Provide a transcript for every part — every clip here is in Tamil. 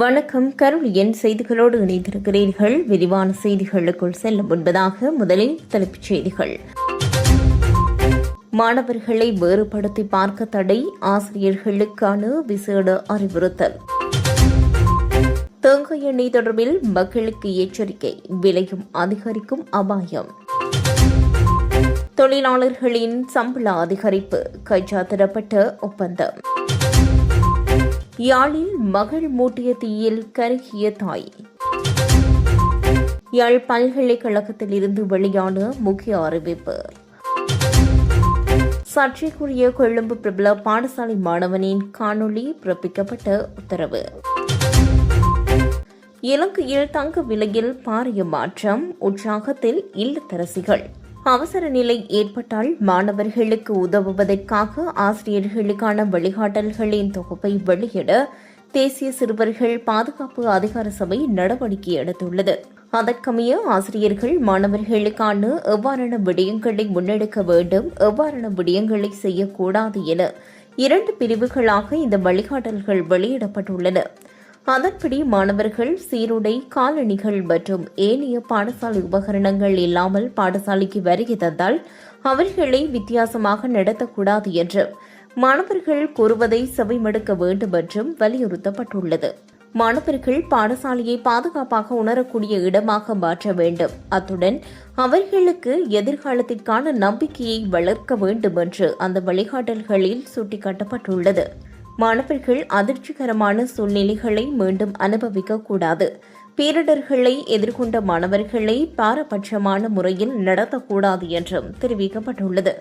வணக்கம். கருணியின் செய்திகளோடு இணைந்திருக்கிறீர்கள். விரிவான செய்திகளுக்குள் செல்ல முன்பதாக முதலில் தலைப்புச் செய்திகள். மாணவர்களை வேறுபடுத்தி பார்க்க தடை ஆசிரியர்களுக்கான விசேட அறிவுறுத்தல். தேங்காய் எண்ணெய் தொடர்பில் மக்களுக்கு எச்சரிக்கை விலையும் அதிகரிக்கும் அபாயம். தொழிலாளர்களின் சம்பள அதிகரிப்பு கைச்சாத்திடப்பட்ட ஒப்பந்தம். யாழில் மகள் மூட்டிய தீயில் கருகிய தாய். யாழ் பல்கலைக்கழகத்தில் இருந்து வெளியான முக்கிய அறிவிப்பு. சர்ச்சைக்குரிய கொழும்பு பிரபல பாடசாலை மாணவனின் காணொளி பிறப்பிக்கப்பட்ட உத்தரவு. இலங்கையில் தங்க விலையில் பாரிய மாற்றம் உற்சாகத்தில் இல்லத்தரசிகள். அவசர நிலை ஏற்பட்டால் மாணவர்களுக்கு உதவுவதற்காக ஆசிரியர்களுக்கான வழிகாட்டல்களின் தொகுப்பை வெளியிட தேசிய சிறுவர்கள் பாதுகாப்பு அதிகார சபை நடவடிக்கை எடுத்துள்ளது. அதற்கமைய ஆசிரியர்கள் மாணவர்களுக்கான எவ்வாறான விடயங்களை முன்னெடுக்க வேண்டும் எவ்வாறான விடயங்களை செய்யக்கூடாது என இரண்டு பிரிவுகளாக இந்த வழிகாட்டல்கள் வெளியிடப்பட்டுள்ளன. அதன்படி மாணவர்கள் சீருடை காலணிகள் மற்றும் ஏனைய பாடசாலை உபகரணங்கள் இல்லாமல் பாடசாலைக்கு வருகை தந்தால் அவர்களை வித்தியாசமாக நடத்தக்கூடாது என்று மாணவர்கள் கூறுவதை செவிமடுக்க வேண்டும் என்றும் வலியுறுத்தப்பட்டுள்ளது. மாணவர்கள் பாடசாலையை பாதுகாப்பாக உணரக்கூடிய இடமாக மாற்ற வேண்டும். அத்துடன் அவர்களுக்கு எதிர்காலத்திற்கான நம்பிக்கையை வளர்க்க வேண்டும் என்று அந்த வழிகாட்டல்களில் சுட்டிக்காட்டப்பட்டுள்ளது. மாணவர்கள் அதிர்ச்சிகரமான சூழ்நிலைகளை மீண்டும் அனுபவிக்க கூடாது பேரிடர்களை எதிர்கொண்ட மாணவர்களை பாரபட்சமான முறையில் நடத்தக்கூடாது என்றும் தெரிவிக்கப்பட்டுள்ளது.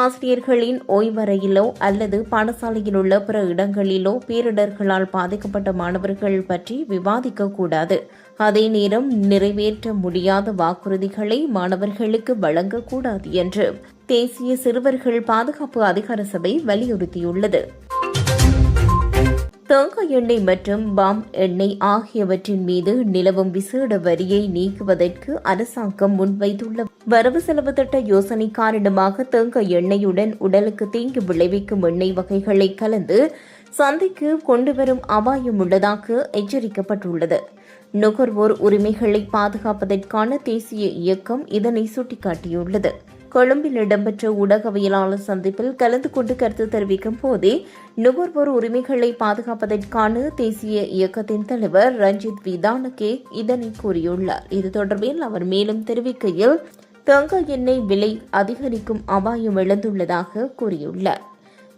ஆசிரியர்களின் ஓய்வறையிலோ அல்லது பாடசாலையில் உள்ள பிற இடங்களிலோ பேரிடர்களால் பாதிக்கப்பட்ட மாணவர்கள் பற்றி விவாதிக்கக்கூடாது. அதே நேரம் நிறைவேற்ற முடியாத வாக்குறுதிகளை மாணவர்களுக்கு வழங்கக்கூடாது என்று தேசிய சிறுவர்கள் பாதுகாப்பு அதிகார சபை வலியுறுத்தியுள்ளது. தேங்காய் எண்ணெய் மற்றும் பாம் எண்ணெய் ஆகியவற்றின் மீது நிலவும் விசேட வரியை நீக்குவதற்கு அரசாங்கம் முன்வைத்துள்ள வரவு செலவு திட்ட யோசனை காரணமாக தேங்காய் எண்ணெயுடன் உடலுக்கு தீங்கு விளைவிக்கும் எண்ணெய் வகைகளை கலந்து சந்தைக்கு கொண்டுவரும் அபாயம் உள்ளதாக எச்சரிக்கப்பட்டுள்ளது. நுகர்வோர் உரிமைகளை பாதுகாப்பதற்கான தேசிய இயக்கம் இதனை சுட்டிக்காட்டியுள்ளது. கொழும்பில் இடம்பெற்ற ஊடகவியலாளர் சந்திப்பில் கலந்து கொண்டு கருத்து தெரிவிக்கும் போதே நுகர்வோர் உரிமைகளை பாதுகாப்பதற்கான தேசிய இயக்கத்தின் தலைவர் ரஞ்சித் விதானகே இதனை கூறியுள்ளார். இது தொடர்பில் அவர் மேலும் தெரிவிக்கையில் தேங்காய் எண்ணெய் விலை அதிகரிக்கும் அபாயம் எழுந்துள்ளதாக கூறியுள்ளார்.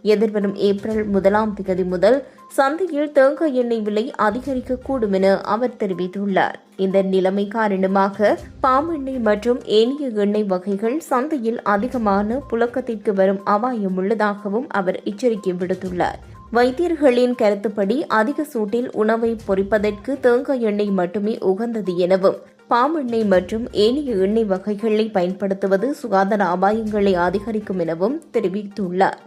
எதிர்வரும் ஏப்ரல் முதலாம் தேதி முதல் சந்தையில் தேங்காய் எண்ணெய் விலை அதிகரிக்கக்கூடும் என அவர் தெரிவித்துள்ளார். இந்த நிலைமை காரணமாக பாமெண்ணெய் மற்றும் ஏனைய எண்ணெய் வகைகள் சந்தையில் அதிகமான புழக்கத்திற்கு வரும் அபாயம் உள்ளதாகவும் அவர் எச்சரிக்கை விடுத்துள்ளார். வைத்தியர்களின் கருத்துப்படி அதிக சூட்டில் உணவை பொறிப்பதற்கு தேங்காய் எண்ணெய் மட்டுமே உகந்தது எனவும் பாமெண்ணெய் மற்றும் ஏனைய எண்ணெய் வகைகளை பயன்படுத்துவது சுகாதார அபாயங்களை அதிகரிக்கும் எனவும் தெரிவித்துள்ளார்.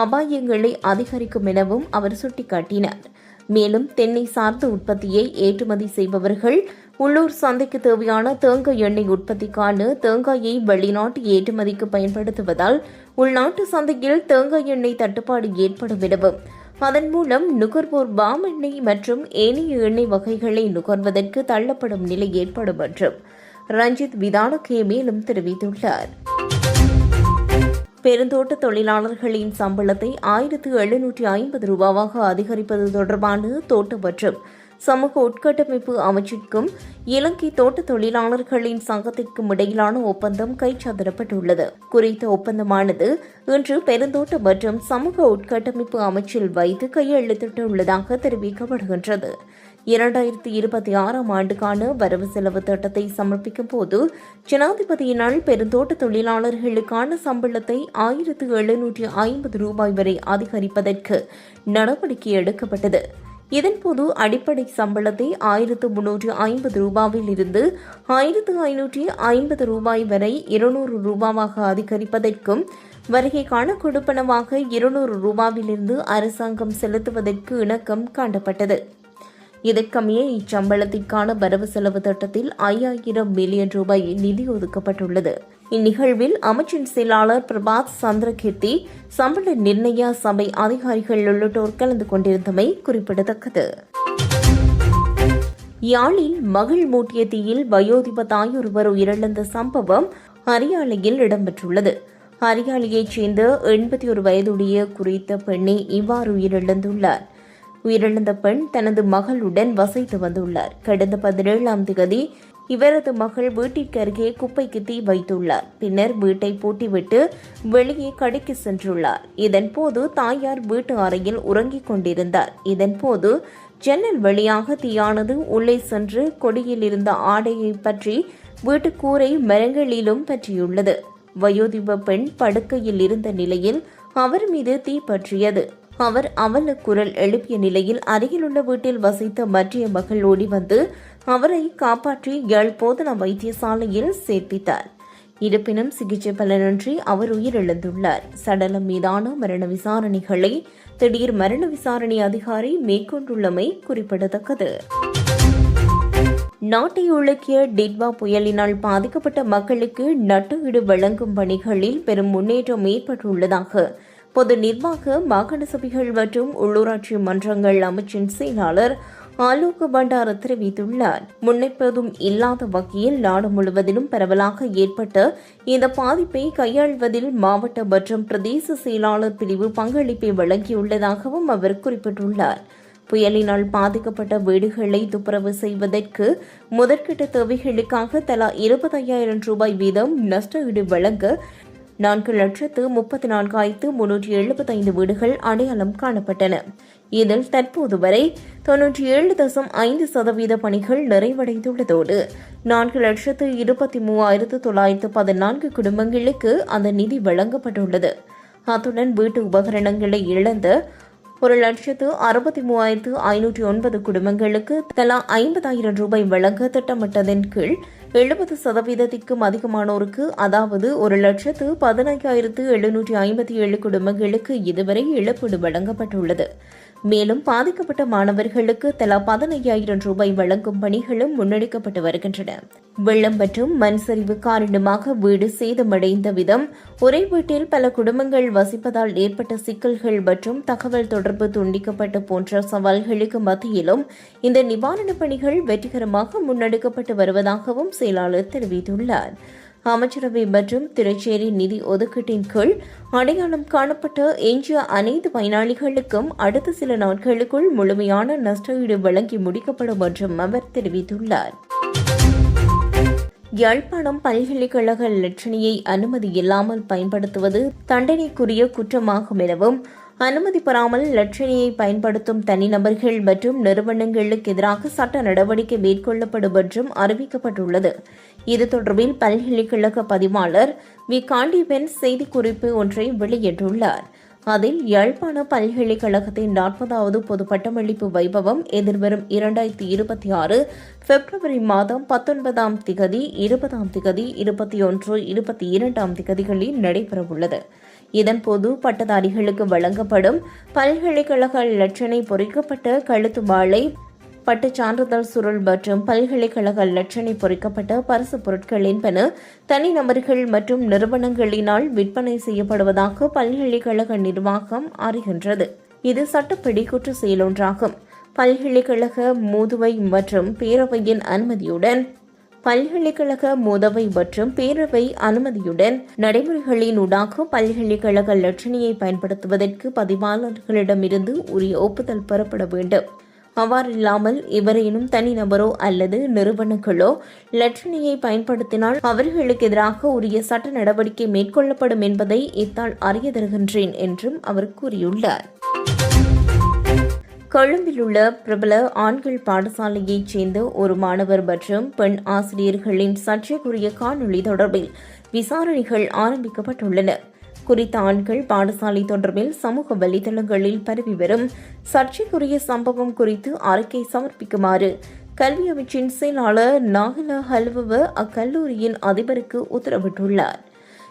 அபாயங்களை அதிகரிக்கும் எனவும் அவர் சுட்டிக்காட்டினார். மேலும் தென்னை சார்ந்த உற்பத்தியை ஏற்றுமதி செய்பவர்கள் உள்ளூர் சந்தைக்கு தேவையான தேங்காய் எண்ணெய் உற்பத்திக்கான தேங்காயை வெளிநாட்டு ஏற்றுமதிக்கு பயன்படுத்துவதால் உள்நாட்டு சந்தையில் தேங்காய் எண்ணெய் தட்டுப்பாடு ஏற்படும் எனவும் அதன் மூலம் நுகர்வோர் பாம் எண்ணெய் மற்றும் ஏனைய எண்ணெய் வகைகளை நுகர்வதற்கு தள்ளப்படும் நிலை ஏற்படும் என்றும் ரஞ்சித் விதானகே மேலும் தெரிவித்துள்ளார். பெருந்தோட்ட தொழிலாளர்களின் சம்பளத்தை ஆயிரத்து எழுநூற்றி ஐம்பது ரூபாவாக அதிகரிப்பது தொடர்பான தோட்ட மற்றும் சமூக உட்கட்டமைப்பு அமைச்சிற்கும் இலங்கை தோட்ட தொழிலாளர்களின் சங்கத்திற்கும் இடையிலான ஒப்பந்தம் கைச்சாத்திடப்பட்டுள்ளது. குறித்த ஒப்பந்தமானது இன்று பெருந்தோட்ட மற்றும் சமூக உட்கட்டமைப்பு அமைச்சில் வைத்து கையெழுத்திட்டுள்ளதாக தெரிவிக்கப்படுகின்றது. இரண்டாயிரத்தி இருபத்தி ஆறாம் ஆண்டுக்கான வரவு செலவு திட்டத்தை சமர்ப்பிக்கும் போது ஜனாதிபதியினால் பெருந்தோட்ட தொழிலாளர்களுக்கான சம்பளத்தை ஆயிரத்து எழுநூற்றி ஐம்பது ரூபாய் வரை அதிகரிப்பதற்கு நடவடிக்கை எடுக்கப்பட்டது. இதன்போது அடிப்படை சம்பளத்தை ஆயிரத்து முன்னூற்று ஐம்பது ரூபாவில் இருந்து ஆயிரத்து ஐநூற்றி ஐம்பது ரூபாய் வரை இருநூறு ரூபாவாக அதிகரிப்பதற்கும் வருகைக்கான கொடுப்பனமாக இருநூறு ரூபாவிலிருந்து அரசாங்கம் செலுத்துவதற்கு இணக்கம் காண்டப்பட்டது. இதற்கமைய இச்சம்பளத்திற்கான வரவு செலவு திட்டத்தில் ஐயாயிரம் மில்லியன் ரூபாய் நிதி ஒதுக்கப்பட்டுள்ளது. இந்நிகழ்வில் அமைச்சின் செயலாளர் பிரபாத் சந்திரகீர்த்தி சம்பள நிர்ணய சபை அதிகாரிகள் உள்ளிட்டோர் கலந்து கொண்டிருந்தமை குறிப்பிடத்தக்கது. யாழில் மகிழ் மூட்டிய தீயில் வயோதிப தாயொருவர் உயிரிழந்த சம்பவம் அரியாலையில் இடம்பெற்றுள்ளது. அரியாலையைச் சேர்ந்த எண்பத்தி ஒரு வயதுடைய குறித்த பெண்ணே இவ்வாறு உயிரிழந்துள்ளார். உயிரிழந்த பெண் தனது மகளுடன் வசித்து வந்துள்ளார். கடந்த பதினேழாம் தேதி இவரது மகள் வீட்டிற்கு அருகே குப்பைக்கு தீ வைத்துள்ளார். பின்னர் வீட்டை பூட்டிவிட்டு வெளியே கடைக்கு சென்றுள்ளார். இதன்போது தாயார் வீட்டு அறையில் உறங்கிக் கொண்டிருந்தார். இதன்போது ஜன்னல் வழியாக தீயானது உள்ளே சென்று கொடியில் இருந்த ஆடையை பற்றி வீட்டு கூரை மரங்களிலும் பற்றியுள்ளது. வயோதிப பெண் படுக்கையில் இருந்த நிலையில் அவர் மீது தீ பற்றியது. அவர் அவல குரல் எழுப்பிய நிலையில் அருகிலுள்ள வீட்டில் வசித்த மற்றைய மகள் ஓடி வந்து அவரை காப்பாற்றி யாழ் போதனா வைத்தியசாலையில் சேர்ப்பித்தார் இருப்பினும் சிகிச்சை பலனின்றி அவர் உயிரிழந்துள்ளார். சடலம் மீதான மரண விசாரணைகளை திடீர் மரண விசாரணை அதிகாரி மேற்கொண்டுள்ளமை குறிப்பிடத்தக்கது. நாட்டை உலுக்கிய டிட்வா புயலினால் பாதிக்கப்பட்ட மக்களுக்கு நட்டுஈடு வழங்கும் பணிகளில் பெரும் முன்னேற்றம் ஏற்பட்டுள்ளதாக பொது நிர்வாக மாகாண சபைகள் மற்றும் உள்ளூராட்சி மன்றங்கள் அமைச்சின் செயலாளர் ஆலோக பண்டார தெரிவித்துள்ளார். முன்னெப்போதும் இல்லாத வகையில் நாடு முழுவதிலும் பரவலாக ஏற்பட்ட இந்த பாதிப்பை கையாள்வதில் மாவட்ட மற்றும் பிரதேச செயலாளர் பிரிவு பங்களிப்பை வழங்கியுள்ளதாகவும் அவர் குறிப்பிட்டுள்ளார். புயலினால் பாதிக்கப்பட்ட வீடுகளை துப்புரவு செய்வதற்கு முதற்கட்ட தேவைகளுக்காக தலா இருபத்தையாயிரம் ரூபாய் வீதம் நஷ்டஈடு வழங்க நான்கு லட்சத்து முப்பத்தி நான்காயிரத்து முன்னூற்றி எழுபத்தைந்து வீடுகள் அடையாளம் காணப்பட்டன. இதில் தற்போது வரை தொன்னூற்றி ஏழு தசம் ஐந்து சதவீத பணிகள் நிறைவடைந்துள்ளதோடு நான்கு லட்சத்து இருபத்தி மூவாயிரத்து தொள்ளாயிரத்து பதினான்கு குடும்பங்களுக்கு அந்த நிதி வழங்கப்பட்டுள்ளது. அத்துடன் வீட்டு உபகரணங்களை இழந்த ஒரு லட்சத்து அறுபத்தி மூவாயிரத்து ஐநூற்றி ஒன்பது குடும்பங்களுக்கு தலா ஐம்பதாயிரம் ரூபாய் வழங்க திட்டமிட்டதன் கீழ் எழுபது சதவீதத்திற்கும் அதிகமானோருக்கு அதாவது ஒரு லட்சத்து பதினைந்தாயிரத்து எழுநூற்றி ஐம்பத்தி ஏழு குடும்பங்களுக்கு இதுவரை இழப்பீடு வழங்கப்பட்டுள்ளது. மேலும் பாதிக்கப்பட்ட மாணவர்களுக்கு தலா பதினையாயிரம் ரூபாய் வழங்கும் பணிகளும் முன்னெடுக்கப்பட்டு வருகின்றன. வெள்ளம் மற்றும் மண் சரிவு காரணமாக வீடு சேதமடைந்த விதம் ஒரே வீட்டில் பல குடும்பங்கள் வசிப்பதால் ஏற்பட்ட சிக்கல்கள் மற்றும் தகவல் தொடர்பு துண்டிக்கப்பட்ட போன்ற சவால்களுக்கு மத்தியிலும் இந்த நிவாரணப் பணிகள் வெற்றிகரமாக முன்னெடுக்கப்பட்டு வருவதாகவும் செயலாளர் தெரிவித்துள்ளார். அமைச்சரவை மற்றும் திருச்சேரி நிதி ஒதுக்கீட்டின் கீழ் அடையாளம் காணப்பட்ட எஞ்சிய அனைத்து பயனாளிகளுக்கும் அடுத்த சில நாட்களுக்குள் முழுமையான நஷ்டஈடு வழங்கி முடிக்கப்படும் என்றும் அவர் தெரிவித்துள்ளார். யாழ்ப்பாணம் பல்கலைக்கழக லட்சணியை அனுமதி இல்லாமல் பயன்படுத்துவது தண்டனைக்குரிய குற்றமாகும் எனவும் அனுமதி பெறாமல் லட்சணியை பயன்படுத்தும் தனிநபர்கள் மற்றும் நிறுவனங்களுக்கு எதிராக சட்ட நடவடிக்கை மேற்கொள்ளப்படும் என்றும் அறிவிக்கப்பட்டுள்ளது. இது தொடர்பில் பல்கலைக்கழக பதிவாளர் வி. காண்டிபென் செய்திக்குறிப்பு ஒன்றை வெளியிட்டுள்ளார். அதில் யாழ்ப்பாண பல்கலைக்கழகத்தின் நாற்பதாவது பொது பட்டமளிப்பு வைபவம் எதிர்வரும் இரண்டாயிரத்தி இருபத்தி ஆறு பிப்ரவரி மாதம் பத்தொன்பதாம் திகதி இருபதாம் திகதி இருபத்தி ஒன்று இருபத்தி இரண்டாம் திகதிகளில் நடைபெறவுள்ளது. இதன்போது பட்டதாரிகளுக்கு வழங்கப்படும் பல்கலைக்கழக லட்சணை பொறிக்கப்பட்ட கழுத்து மாலை பட்டு சான்றிதழ் சுருள் மற்றும் பல்கலைக்கழக லட்சணை பொறிக்கப்பட்ட பரிசு பொருட்கள் என்பன தனிநபர்கள் மற்றும் நிறுவனங்களினால் விற்பனை செய்யப்படுவதாக பல்கலைக்கழக நிர்வாகம் அறிகின்றது. இது சட்டப்படி குற்ற செயலொன்றாகும். பல்கலைக்கழக மூதுவை மற்றும் பேரவையின் அனுமதியுடன் பல்கலைக்கழக மூதவை மற்றும் பேரவை அனுமதியுடன் நடைமுறைகளின் ஊடாக பல்கலைக்கழக லட்சணியை பயன்படுத்துவதற்கு பதிவாளர்களிடமிருந்து உரிய ஒப்புதல் பெறப்பட வேண்டும். அவ்வாறில்லாமல் எவரேனும் தனிநபரோ அல்லது நிறுவனங்களோ லட்சணியை பயன்படுத்தினால் அவர்களுக்கு எதிராக உரிய சட்ட நடவடிக்கை மேற்கொள்ளப்படும் என்பதை இத்தால் அறிய தருகின்றேன் என்றும் அவர் கூறியுள்ளார். கொழும்பில் உள்ள பிரபல ஆண்கள் பாடசாலையைச் சேர்ந்த ஒரு மாணவர் மற்றும் பெண் ஆசிரியர்களின் சர்ச்சைக்குரிய காணொலி தொடர்பில் விசாரணைகள் ஆரம்பிக்கப்பட்டுள்ளன. குறித்த ஆண்கள் பாடசாலை தொடர்பில் சமூக வலைதளங்களில் பரவி வரும் சர்ச்சைக்குரிய சம்பவம் குறித்து அறிக்கை சமர்ப்பிக்குமாறு கல்வி அமைச்சின் செயலாளர் நாகல ஹல்வவ அக்கல்லூரியின் அதிபருக்கு உத்தரவிட்டுள்ளார்.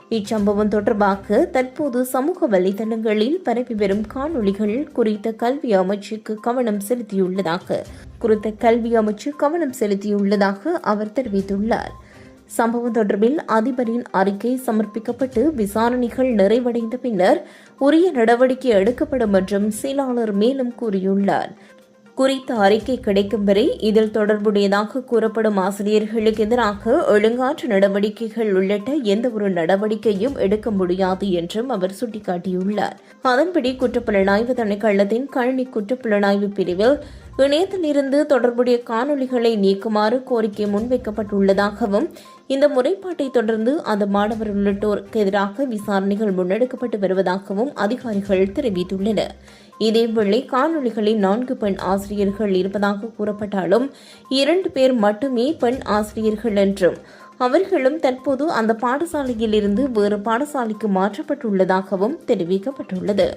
இச்சம்பவம் தொடர்பாக தற்போது சமூக வலைதளங்களில் பரவி வரும் காணொலிகள் குறித்த கல்வி அமைச்சுக்கு கவனம் செலுத்தியுள்ளதாக குறித்த கல்வி அமைச்சு கவனம் செலுத்தியுள்ளதாக அவர் தெரிவித்துள்ளார். சம்பவம் தொடர்பில் அதிபரின் அறிக்கை சமர்ப்பிக்கப்பட்டு விசாரணைகள் நிறைவடைந்த பின்னர் உரிய நடவடிக்கை எடுக்கப்படும் என்றும் செயலாளர் மேலும் கூறியுள்ளார். குறித்த அறிக்கை கிடைக்கும் வரை இதில் தொடர்புடையதாக கூறப்படும் ஆசிரியர்களுக்கு எதிராக ஒழுங்காற்று நடவடிக்கைகள் உள்ளிட்ட எந்த ஒரு நடவடிக்கையும் எடுக்க முடியாது என்றும் அவர் சுட்டிக்காட்டியுள்ளார். அதன்படி குற்றப்புலனாய்வு திணைக்களத்தின் கழனி குற்றப்புலனாய்வு பிரிவில் இணையத்திலிருந்து தொடர்புடைய காணொளிகளை நீக்குமாறு கோரிக்கை முன்வைக்கப்பட்டுள்ளதாகவும் இந்த முறைப்பாட்டை தொடர்ந்து அந்த மாணவர் உள்ளிட்டோருக்கு எதிராக விசாரணைகள் முன்னெடுக்கப்பட்டு வருவதாகவும் அதிகாரிகள் தெரிவித்துள்ளனர். இதேவேளை காணொளிகளில் நான்கு பெண் ஆசிரியர்கள் இருப்பதாக கூறப்பட்டாலும் இரண்டு பேர் மட்டுமே பெண் ஆசிரியர்கள் என்றும் அவர்களும் தற்போது அந்த பாடசாலையிலிருந்து வேறு பாடசாலைக்கு மாற்றப்பட்டுள்ளதாகவும் தெரிவிக்கப்பட்டுள்ளது.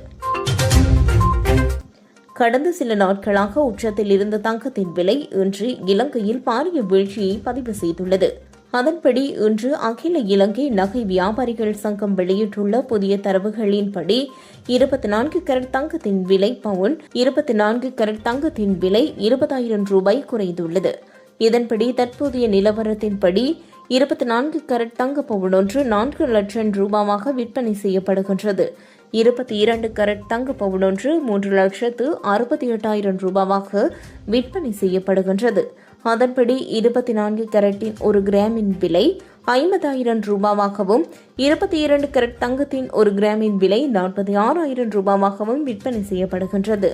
கடந்த சில நாட்களாக உச்சத்தில் இருந்த தங்கத்தின் விலை இன்று இலங்கையில் பாரிய வீழ்ச்சியை பதிவு செய்துள்ளது. அதன்படி இன்று அகில இலங்கை நகை வியாபாரிகள் சங்கம் வெளியிட்டுள்ள புதிய தரவுகளின்படி இருபத்தி நான்கு கரட் தங்கத்தின் விலை பவுன் இருபத்தி நான்கு கரட் தங்கத்தின் விலை இருபதாயிரம் ரூபாய் குறைந்துள்ளது. இதன்படி தற்போதைய நிலவரத்தின்படி இருபத்தி நான்கு கரட் தங்க பவுன் ஒன்று நான்கு லட்சம் ரூபாவாக விற்பனை செய்யப்படுகின்றது. இருபத்தி இரண்டு கரட் தங்க பவுன் ஒன்று மூன்று லட்சத்து அறுபத்தி எட்டாயிரம் ரூபாவாக விற்பனை செய்யப்படுகின்றது. அதன்படி இருபத்தி நான்கு கேரட்டின் ஒரு கிராமின் விலை ஐம்பதாயிரம் ரூபாவாகவும் இருபத்தி இரண்டு கேரட் தங்கத்தின் ஒரு கிராமின் விலை நாற்பத்தி ஆறாயிரம் ரூபாவாகவும் விற்பனை செய்யப்படுகின்றது.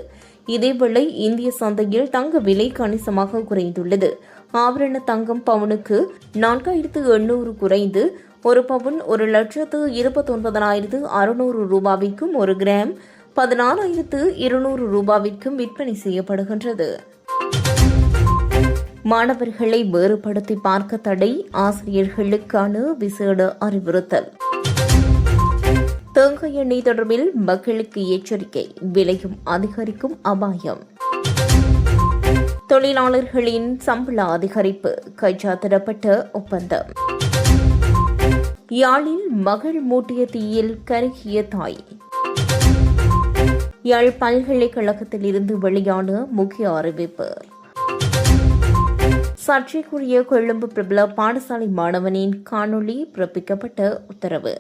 இதேவேளை இந்திய சந்தையில் தங்க விலை கணிசமாக குறைந்துள்ளது. ஆபரண தங்கம் பவுனுக்கு நான்காயிரத்து எண்ணூறு குறைந்து ஒரு பவுன் ஒரு லட்சத்து இருபத்தொன்பதனாயிரத்து அறுநூறு ரூபாவிற்கும் ஒரு கிராம் பதினாலாயிரத்து இருநூறு ரூபாவிற்கும் விற்பனை செய்யப்படுகின்றது. மாணவர்களை வேறுபடுத்தி பார்க்க தடை ஆசிரியர்களுக்கான விசேட அறிவுறுத்தல். தேங்காய் எண்ணெய் தொடர்பில் மக்களுக்கு எச்சரிக்கை விலையும் அதிகரிக்கும் அபாயம். தொழிலாளர்களின் சம்பள அதிகரிப்பு கைச்சாத்திடப்பட்ட ஒப்பந்தம். யாழில் மகள் மூட்டிய தீயில் கருகிய தாய். யாழ் பல்கலைக்கழகத்தில் இருந்து வெளியான முக்கிய அறிவிப்பு. சர்ச்சைக்குரிய கொழும்பு பிரபல பாடசாலை மாணவனின் காணொளி பிறப்பிக்கப்பட்ட உத்தரவு.